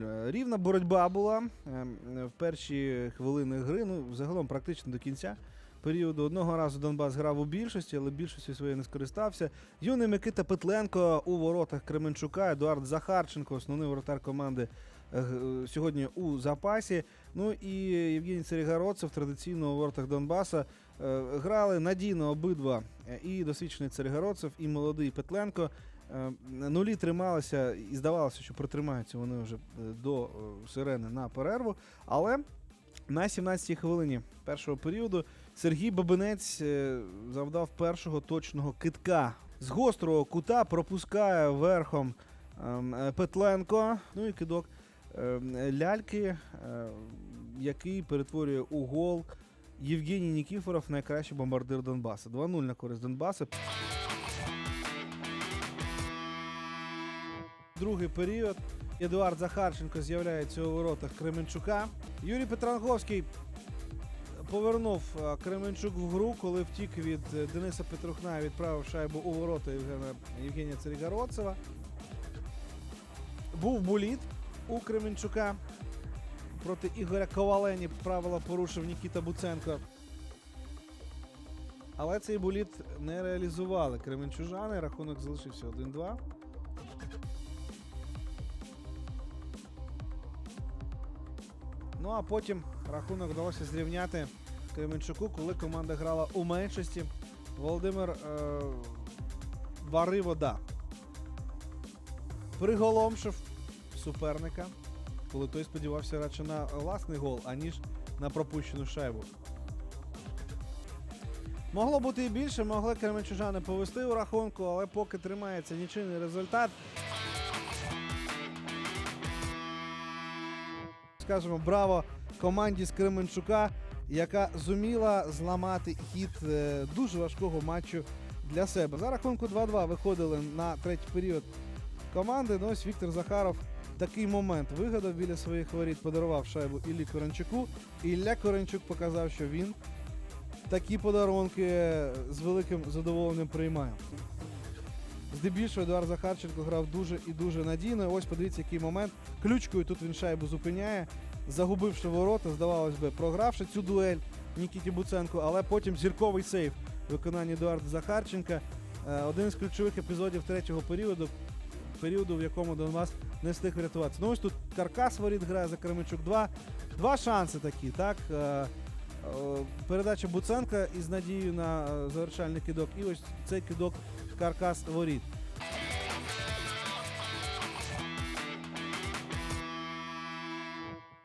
Е, Рівна боротьба була е, в перші хвилини гри. Ну, загалом практично до кінця періоду. Одного разу Донбас грав у більшості, але більшості своєї не скористався. Юний Микита Петленко у воротах Кременчука, Едуард Захарченко, основний воротар команди е, сьогодні у запасі. Ну і Євгеній Церегородцев традиційно у воротах Донбаса грали надійно обидва і досвідчений Церегородцев, і молодий Петленко. Е, Нулі трималися і здавалося, що протримаються вони вже е, до е, сирени на перерву. Але на 17-й хвилині першого періоду Сергій Бабинець завдав першого точного китка. З гострого кута пропускає верхом ем, Петленко. Ну і кидок ем, ляльки, який перетворює у гол Євгеній Нікіфоров, найкращий бомбардир Донбасу. 2-0 на користь Донбасу. Другий період. Едуард Захарченко з'являється у воротах Кременчука. Юрій Петранговський повернув е, Кременчук в гру, коли втік від е, Дениса Петрухна відправив шайбу у ворота Євгена, Євгенія Церегородцева. Був буліт у Кременчука. Проти Ігоря Ковалені правила порушив Нікіта Буценко. Але цей буліт не реалізували кременчужани. Рахунок залишився 1-2. Ну а потім рахунок вдалося зрівняти Кременчуку, коли команда грала у меншості. Володимир е, варив вода. Приголомшив суперника, коли той сподівався радше на власний гол, аніж на пропущену шайбу. Могло бути і більше, могли кременчужани повести у рахунку, але поки тримається нічийний результат. Скажемо браво команді з Кременчука, яка зуміла зламати хід е, дуже важкого матчу для себе. За рахунку 2-2 виходили на третій період команди. Ну ось Віктор Захаров такий момент вигадав біля своїх воріт, подарував шайбу Іллі Коренчуку. Ілля Коренчук показав, що він такі подарунки з великим задоволенням приймає. Здебільшого Едуард Захарченко грав дуже і дуже надійно. Ось подивіться, який момент. Ключкою тут він шайбу зупиняє, загубивши ворота, здавалось би, програвши цю дуель Нікіті Буценко, але потім зірковий сейф в виконанні Едуарда Захарченка. Е, Один з ключових епізодів третього періоду, періоду, в якому Донбас не встиг врятуватися. Ну ось тут каркас воріт грає за Кременчук. Два, два шанси такі, так? Е, е, Передача Буценка із надією на завершальний кидок. І ось цей кидок каркас воріт.